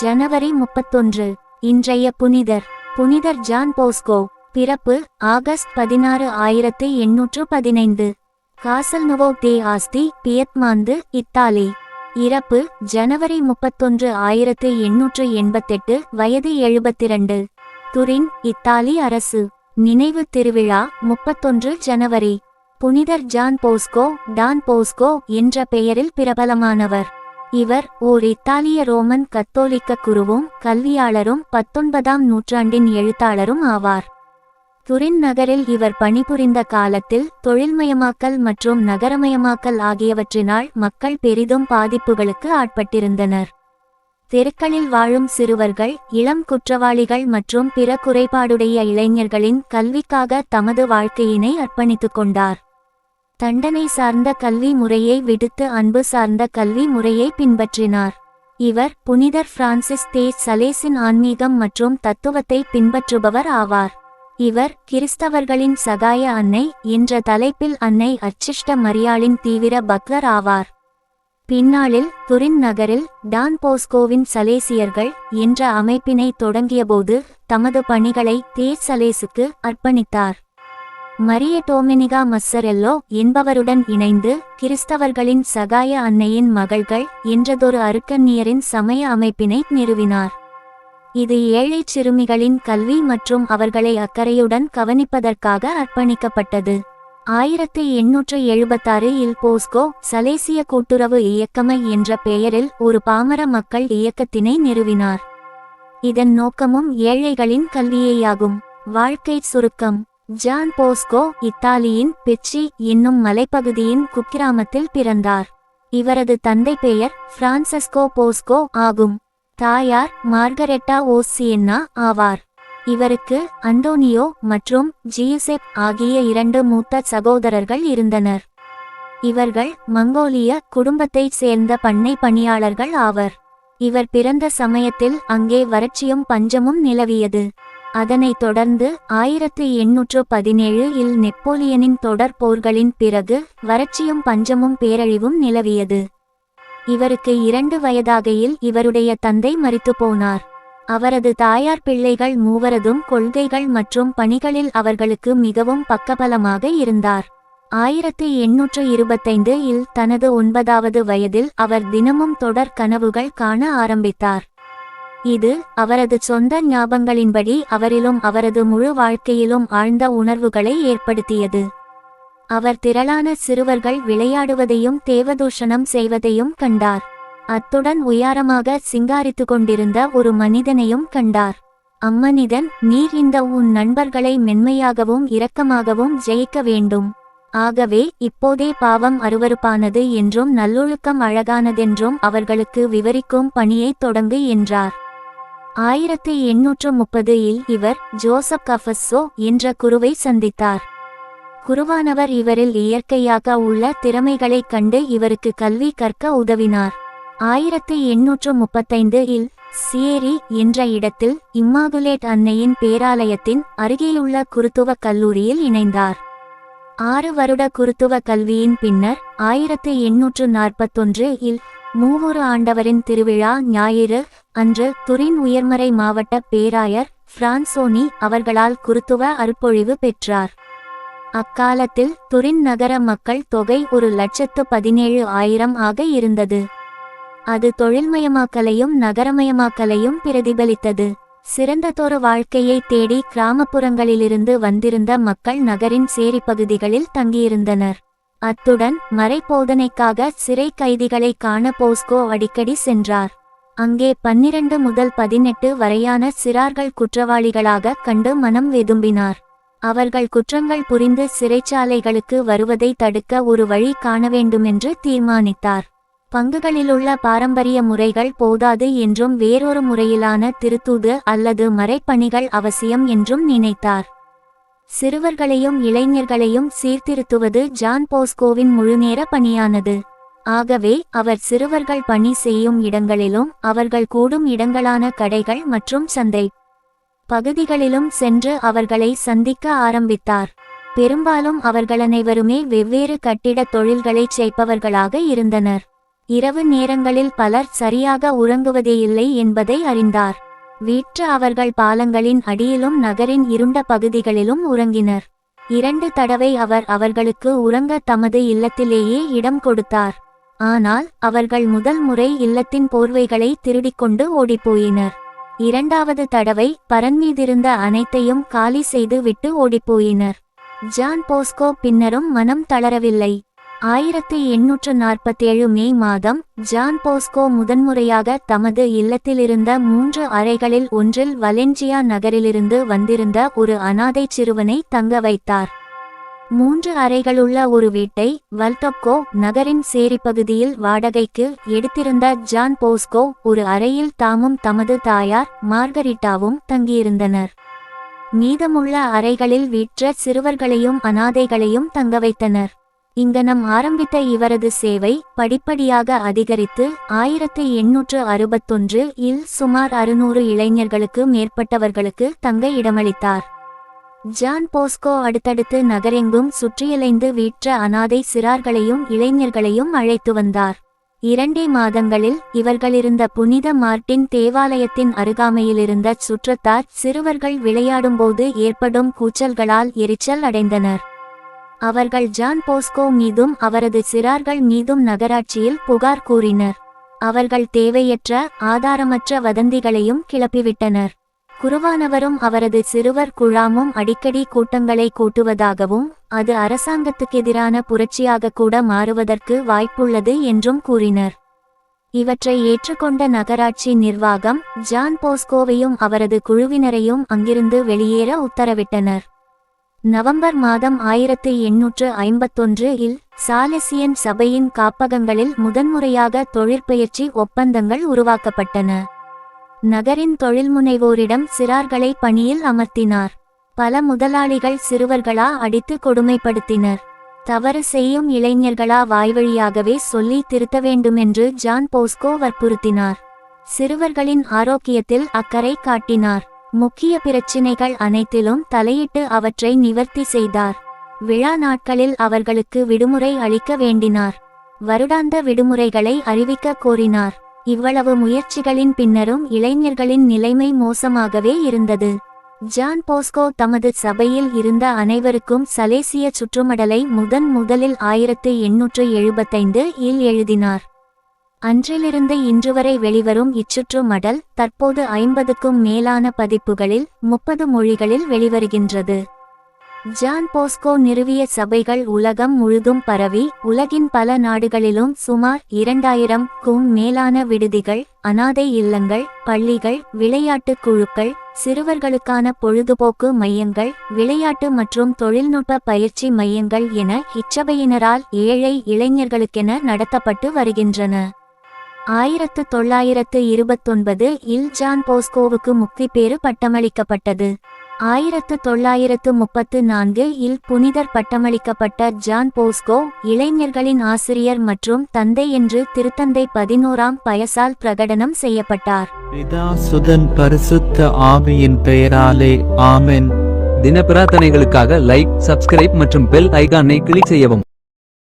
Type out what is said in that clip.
ஜனவரி முப்பத்தொன்று இன்றைய புனிதர். புனிதர் ஜான் போஸ்கோ பிறப்பு ஆகஸ்ட் பதினாறு ஆயிரத்து எண்ணூற்று பதினைந்து. காசல் நுவோ தே ஆஸ்தி பியத்மாந்து இத்தாலி. இறப்பு ஜனவரி முப்பத்தொன்று ஆயிரத்து எண்ணூற்று எண்பத்தெட்டு வயது எழுபத்திரண்டு. துரின் இத்தாலி அரசு. நினைவு திருவிழா முப்பத்தொன்று ஜனவரி. புனிதர் ஜான் போஸ்கோ டான் போஸ்கோ என்ற பெயரில் பிரபலமானவர். இவர் ஓர் இத்தாலிய ரோமன் கத்தோலிக்க குருவும் கல்வியாளரும் பத்தொன்பதாம் நூற்றாண்டின் எழுத்தாளரும் ஆவார். துரின் நகரில் இவர் பணிபுரிந்த காலத்தில் தொழில்மயமாக்கல் மற்றும் நகரமயமாக்கல் ஆகியவற்றினால் மக்கள் பெரிதும் பாதிப்புகளுக்கு ஆட்பட்டிருந்தனர். தெருக்களில் வாழும் சிறுவர்கள் இளம் குற்றவாளிகள் மற்றும் பிற குறைபாடுடைய இளைஞர்களின் கல்விக்காக தமது வாழ்க்கையினை அர்ப்பணித்துக் கொண்டார். தண்டனை சார்ந்த கல்வி முறையை விடுத்து அன்பு சார்ந்த கல்வி முறையை பின்பற்றினார். இவர் புனிதர் பிரான்சிஸ் தே. சலேசின் ஆன்மீகம் மற்றும் தத்துவத்தை பின்பற்றுபவர் ஆவார். இவர் கிறிஸ்தவர்களின் சகாய அன்னை என்ற தலைப்பில் அன்னை அச்சிஷ்ட மரியாளின் தீவிர பக்தர் ஆவார். பின்னாளில் துரின் நகரில் டான் போஸ்கோவின் சலேசியர்கள் என்ற அமைப்பினை தொடங்கியபோது தமது பணிகளை தேர் சலேசுக்கு அர்ப்பணித்தார். மரிய டோமினிகா மஸ்ஸரெல்லோ என்பவருடன் இணைந்து கிறிஸ்தவர்களின் சகாய அன்னையின் மகள்கள் என்றதொரு அருக்கன்னியரின் சமய அமைப்பினை நிறுவினார். இது ஏழை சிறுமிகளின் கல்வி மற்றும் அவர்களை அக்கறையுடன் கவனிப்பதற்காக அர்ப்பணிக்கப்பட்டது. ஆயிரத்தி எண்ணூற்று எழுபத்தாறு இல் போஸ்கோ சலேசிய கூட்டுறவு இயக்கமை என்ற பெயரில் ஒரு பாமர மக்கள் இயக்கத்தினை நிறுவினார். இதன் நோக்கமும் ஏழைகளின் கல்வியேயாகும். வாழ்க்கை சுருக்கம். ஜான் போஸ்கோ இத்தாலியின் பிச்சி என்னும் மலைப்பகுதியின் குக்கிராமத்தில் பிறந்தார். இவரது தந்தை பெயர் பிரான்சஸ்கோ போஸ்கோ ஆகும். தாயார் மார்கரெட்டா ஓசியன்னா ஆவார். இவருக்கு அந்தோனியோ மற்றும் ஜியுசெப் ஆகிய இரண்டு மூத்த சகோதரர்கள் இருந்தனர். இவர்கள் மங்கோலிய குடும்பத்தைச் சேர்ந்த பண்ணை பணியாளர்கள் ஆவர். இவர் பிறந்த சமயத்தில் அங்கே வறட்சியும் பஞ்சமும் நிலவியது. அதனைத் தொடர்ந்து ஆயிரத்து எண்ணூற்று பதினேழு இல் நெப்போலியனின் தொடர் போர்களின் பிறகு வறட்சியும் பஞ்சமும் பேரழிவும் நிலவியது. இவருக்கு இரண்டு வயதாகையில் இவருடைய தந்தை மறித்து போனார். அவரது தாயார் பிள்ளைகள் மூவரதும் கொள்கைகள் மற்றும் பணிகளில் அவர்களுக்கு மிகவும் பக்கபலமாக இருந்தார். ஆயிரத்து எண்ணூற்று இருபத்தைந்து இல் தனது ஒன்பதாவது வயதில் அவர் தினமும் தொடர் கனவுகள் காண ஆரம்பித்தார். இது அவரது சொந்த ஞாபங்களின்படி அவரிலும் அவரது முழு வாழ்க்கையிலும் ஆழ்ந்த உணர்வுகளை ஏற்படுத்தியது. அவர் திரளான சிறுவர்கள் விளையாடுவதையும் தேவதூஷணம் செய்வதையும் கண்டார். அத்துடன் உயாரமாக சிங்காரித்து கொண்டிருந்த ஒரு மனிதனையும் கண்டார். அம்மனிதன் நீர் இந்த உன் நண்பர்களை மென்மையாகவும் இரக்கமாகவும் ஜெயிக்க வேண்டும். ஆகவே இப்போதே பாவம் அருவருப்பானது என்றும் நல்லொழுக்கம் அழகானதென்றும் அவர்களுக்கு விவரிக்கும் பணியை தொடங்கு என்றார். ஆயிரத்தி எண்ணூற்று முப்பது இல் இவர் ஜோசப் கஃபஸ்ஸோ என்ற குருவை சந்தித்தார். குருவானவர் இவரில் இயற்கையாக உள்ள திறமைகளைக் கண்டு இவருக்கு கல்வி கற்க உதவினார். ஆயிரத்தி எண்ணூற்று முப்பத்தைந்து இல் சியேரி என்ற இடத்தில் இம்மாகுலேட் அன்னையின் பேராலயத்தின் அருகேயுள்ள குருத்துவ கல்லூரியில் இணைந்தார். ஆறு வருட குருத்துவ கல்வியின் பின்னர் ஆயிரத்தி எண்ணூற்று நாற்பத்தொன்று இல் மூவொரு ஆண்டவரின் திருவிழா ஞாயிறு அன்று துரின் உயர்மறை மாவட்ட பேராயர் பிரான்சோனி அவர்களால் குருத்துவ அருப்பொழிவு பெற்றார். அக்காலத்தில் துரின் நகர மக்கள் தொகை ஒரு லட்சத்து பதினேழு ஆயிரம் ஆக இருந்தது. அது தொழில்மயமாக்கலையும் நகரமயமாக்கலையும் பிரதிபலித்தது. சிறந்ததொரு வாழ்க்கையை தேடி கிராமப்புறங்களிலிருந்து வந்திருந்த மக்கள் நகரின் சேரி பகுதிகளில் தங்கியிருந்தனர். அத்துடன் மறைபோதனைக்காக சிறை கைதிகளை காண போஸ்கோ அடிக்கடி சென்றார். அங்கே பன்னிரண்டு முதல் பதினெட்டு வரையான சிறார்கள் குற்றவாளிகளாக கண்டு மனம் வெதும்பினார். அவர்கள் குற்றங்கள் புரிந்து சிறைச்சாலைகளுக்கு வருவதை தடுக்க ஒரு வழி காண வேண்டுமென்று தீர்மானித்தார். பங்குகளிலுள்ள பாரம்பரிய முறைகள் போதாது என்றும் வேறொரு முறையிலான திருத்தூது அல்லது மறைப்பணிகள் அவசியம் என்றும் நினைத்தார். சிறுவர்களையும் இளைஞர்களையும் சீர்திருத்துவது ஜான் போஸ்கோவின் முழுநேர பணியானது. ஆகவே அவர் சிறுவர்கள் பணி செய்யும் இடங்களிலும் அவர்கள் கூடும் இடங்களான கடைகள் மற்றும் சந்தை பகுதிகளிலும் சென்று அவர்களை சந்திக்க ஆரம்பித்தார். பெரும்பாலும் அவர்களனைவருமே வெவ்வேறு கட்டிட தொழில்களைச் செய்பவர்களாக இருந்தனர். இரவு நேரங்களில் பலர் சரியாக உறங்குவதே இல்லை என்பதை அறிந்தார். வீற்று அவர்கள் பாலங்களின் அடியிலும் நகரின் இருண்ட பகுதிகளிலும் உறங்கினர். இரண்டு தடவை அவர் அவர்களுக்கு உறங்க தமது இல்லத்திலேயே இடம் கொடுத்தார். ஆனால் அவர்கள் முதல் முறை இல்லத்தின் போர்வைகளை திருடிக்கொண்டு ஓடிப்போயினர். இரண்டாவது தடவை பரன்மீதிருந்த அனைத்தையும் காலி செய்து விட்டு ஓடிப்போயினர். ஜான் போஸ்கோ பின்னரும் மனம் தளரவில்லை. ஆயிரத்து எண்ணூற்று நாற்பத்தேழு மே மாதம் ஜான் போஸ்கோ முதன்முறையாக தமது இல்லத்திலிருந்த மூன்று அறைகளில் ஒன்றில் வலென்சியா நகரிலிருந்து வந்திருந்த ஒரு அனாதை சிறுவனை தங்க வைத்தார். மூன்று அறைகளுள்ள ஒரு வீட்டை வல்டொக்கோ நகரின் சேரிப்பகுதியில் வாடகைக்கு எடுத்திருந்த ஜான் போஸ்கோ ஒரு அறையில் தாமும் தமது தாயார் மார்கரிட்டாவும் தங்கியிருந்தனர். மீதமுள்ள அறைகளில் வீற்ற சிறுவர்களையும் அனாதைகளையும் தங்க வைத்தனர். இங்கனம் ஆரம்பித்த இவரது சேவை படிப்படியாக அதிகரித்து ஆயிரத்து எண்ணூற்று அறுபத்தொன்று இல் சுமார் அறுநூறு இளைஞர்களுக்கு மேற்பட்டவர்களுக்கு தங்க இடமளித்தார். ஜான் போஸ்கோ அடுத்தடுத்து நகரெங்கும் சுற்றியலைந்து வீற்ற அனாதை சிறார்களையும் இளைஞர்களையும் அழைத்து வந்தார். இரண்டே மாதங்களில் இவர்களிருந்த புனித மார்ட்டின் தேவாலயத்தின் அருகாமையிலிருந்த சுற்றத்தார் சிறுவர்கள் விளையாடும்போது ஏற்படும் கூச்சல்களால் எரிச்சல் அடைந்தனர். அவர்கள் ஜான் போஸ்கோ மீதும் அவரது சிறார்கள் மீதும் நகராட்சியில் புகார் கூறினர். அவர்கள் தேவையற்ற ஆதாரமற்ற வதந்திகளையும் கிளப்பிவிட்டனர். குருவானவரும் அவரது சிறுவர் குழாமும் அடிக்கடி கூட்டங்களை கூட்டுவதாகவும் அது அரசாங்கத்துக்கெதிரான புரட்சியாக கூட மாறுவதற்கு வாய்ப்புள்ளது என்றும் கூறினர். இவற்றை ஏற்றுக்கொண்ட நகராட்சி நிர்வாகம் ஜான் போஸ்கோவையும் அவரது குழுவினரையும் அங்கிருந்து வெளியேற உத்தரவிட்டனர். நவம்பர் மாதம் ஆயிரத்து எண்ணூற்று ஐம்பத்தொன்று இல் சாலசியன் சபையின் காப்பகங்களில் முதன்முறையாக தொழிற்பயிற்சி ஒப்பந்தங்கள் உருவாக்கப்பட்டன. நகரின் தொழில்முனைவோரிடம் சிறார்களை பணியில் அமர்த்தினார். பல முதலாளிகள் சிறுவர்களா அடித்து கொடுமைப்படுத்தினர். தவறு செய்யும் இளைஞர்களா வாய்வழியாகவே சொல்லி திருத்த வேண்டுமென்று ஜான் போஸ்கோ வற்புறுத்தினார். சிறுவர்களின் ஆரோக்கியத்தில் அக்கறை காட்டினார். முக்கிய பிரச்சினைகள் அனைத்திலும் தலையிட்டு அவற்றை நிவர்த்தி செய்தார். விழா நாட்களில் அவர்களுக்கு விடுமுறை அளிக்க வேண்டினார். வருடாந்த விடுமுறைகளை அறிவிக்க கோரினார். இவ்வளவு முயற்சிகளின் பின்னரும் இளைஞர்களின் நிலைமை மோசமாகவே இருந்தது. ஜான் போஸ்கோ தமது சபையில் இருந்த அனைவருக்கும் சலேசிய சுற்றுமடலை முதன் முதலில் ஆயிரத்து எண்ணூற்று எழுபத்தைந்து இல் எழுதினார். அன்றிலிருந்து இன்று வரை வெளிவரும் இச்சுற்று மடல் தற்போது ஐம்பதுக்கும் மேலான பதிப்புகளில் முப்பது மொழிகளில் வெளிவருகின்றது. ஜான் போஸ்கோ நிறுவிய சபைகள் உலகம் முழுதும் பரவி உலகின் பல நாடுகளிலும் சுமார் இரண்டாயிரம் க்கும் மேலான விடுதிகள் அனாதை இல்லங்கள் பள்ளிகள் விளையாட்டுக் குழுக்கள் சிறுவர்களுக்கான பொழுதுபோக்கு மையங்கள் விளையாட்டு மற்றும் தொழில்நுட்ப பயிற்சி மையங்கள் என இச்சபையினரால் ஏழை இளைஞர்களுக்கென நடத்தப்பட்டு வருகின்றன. ஆயிரத்து தொள்ளாயிரத்து இருபத்தொன்பது இல் ஜான் போஸ்கோவுக்கு முக்திப்பேறு பட்டமளிக்கப்பட்டது. ஆயிரத்து தொள்ளாயிரத்து முப்பத்து நான்கு இல் புனிதர் பட்டமளிக்கப்பட்ட ஜான் போஸ்கோ இளைஞர்களின் ஆசிரியர் மற்றும் தந்தை என்று திருத்தந்தை பதினோராம் பயசால் பிரகடனம் செய்யப்பட்டார். பிதா சுதன் பரிசுத்த ஆவியின் பெயராலே ஆமென். தின பிரார்த்தனைகளுக்காக லைக் சப்ஸ்கிரைப் மற்றும் பெல் ஐகானை கிளிக் செய்யவும்.